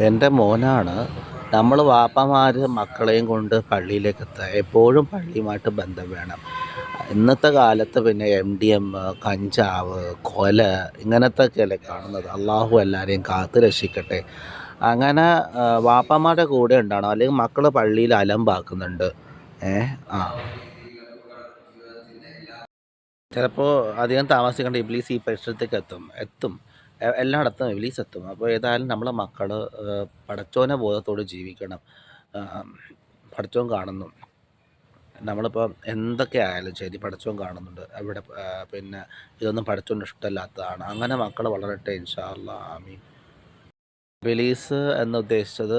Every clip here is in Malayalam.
എന്റെ മോനാണ്. നമ്മൾ വാപ്പമാർ മക്കളെയും കൊണ്ട് പള്ളിയിലേക്ക് എത്തുക എപ്പോഴും പള്ളിയുമായിട്ട് ബന്ധം വേണം. ഇന്നത്തെ കാലത്ത് പിന്നെ എം ഡി എം കഞ്ചാവ് കൊല ഇങ്ങനത്തെ ഒക്കെ കാണുന്നത്. അള്ളാഹു എല്ലാവരെയും കാത്തു രക്ഷിക്കട്ടെ. അങ്ങനെ വാപ്പമാരുടെ കൂടെ ഉണ്ടാവണം. അല്ലെങ്കിൽ മക്കൾ പള്ളിയിൽ അലമ്പാക്കുന്നുണ്ട്. ഏ ആ. ചിലപ്പോൾ അധികം താമസിക്കേണ്ട. ഇബ്ലീസ് ഈ പരിസരത്തേക്ക് എത്തും. എത്തും. എല്ലായിടത്തും ഇബ്ലീസ് എത്തും അപ്പോൾ ഏതായാലും നമ്മളെ മക്കൾ പടച്ചോനെ ബോധത്തോട് ജീവിക്കണം. പടച്ചോൻ കാണുന്നു. നമ്മളിപ്പോൾ എന്തൊക്കെ ആയാലും ശരി പടച്ചോൻ കാണുന്നുണ്ട്. അവിടെ പിന്നെ ഇതൊന്നും പടച്ചോൻ ഇഷ്ടമല്ലാത്തതാണ്. അങ്ങനെ മക്കൾ വളരട്ടെ ഇൻഷാല്ല ആമീൻ. ബിലീസ് എന്ന് ഉദ്ദേശിച്ചത്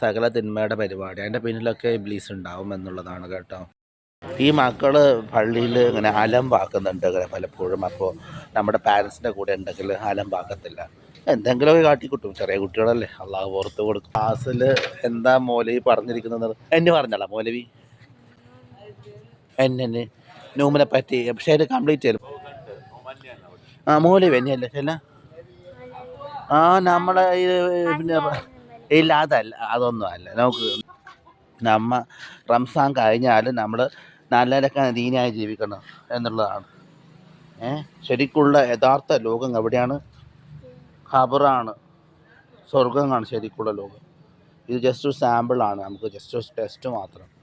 സകല തിന്മയുടെ പരിപാടി. അതിന്റെ പിന്നിലൊക്കെ ബിലീസ് ഉണ്ടാവും എന്നുള്ളതാണ് കേട്ടോ. ഈ മക്കൾ പള്ളിയിൽ ഇങ്ങനെ അലമ്പാക്കുന്നുണ്ട് ഇങ്ങനെ പലപ്പോഴും. അപ്പോൾ നമ്മുടെ പാരൻസിന്റെ കൂടെ ഉണ്ടെങ്കിൽ അലമ്പാക്കത്തില്ല എന്തെങ്കിലുമൊക്കെ കാട്ടിക്കിട്ടും. ചെറിയ കുട്ടികളല്ലേ. അള്ളാഹ് പുറത്ത് കൊടുക്കും. ക്ലാസ്സിൽ എന്താ മൗലവി പറഞ്ഞിരിക്കുന്നത്? എന്നെ പറഞ്ഞല്ല മൗലവി? എന്നെ നൂമിനെ പറ്റി. പക്ഷേ അത് കംപ്ലീറ്റ് ചെയ്യും ആ മൗലവി എന്നെയല്ലേ? ചില ആ നമ്മളെ പിന്നെ ഇല്ല അതല്ല അതൊന്നും അല്ല. നമുക്ക് നമ്മ റംസാൻ കഴിഞ്ഞാൽ നമ്മൾ നല്ലതൊക്കെ ദീനായി ജീവിക്കണം എന്നുള്ളതാണ്. ഏ? ശരിക്കുള്ള യഥാർത്ഥ ലോകം എവിടെയാണ്? ഖബറാണ്. സ്വർഗമാണ് ശരിക്കുള്ള ലോകം. ഇത് ജസ്റ്റ് ഒരു സാമ്പിളാണ് നമുക്ക് ജസ്റ്റ് ഒരു ടെസ്റ്റ് മാത്രം.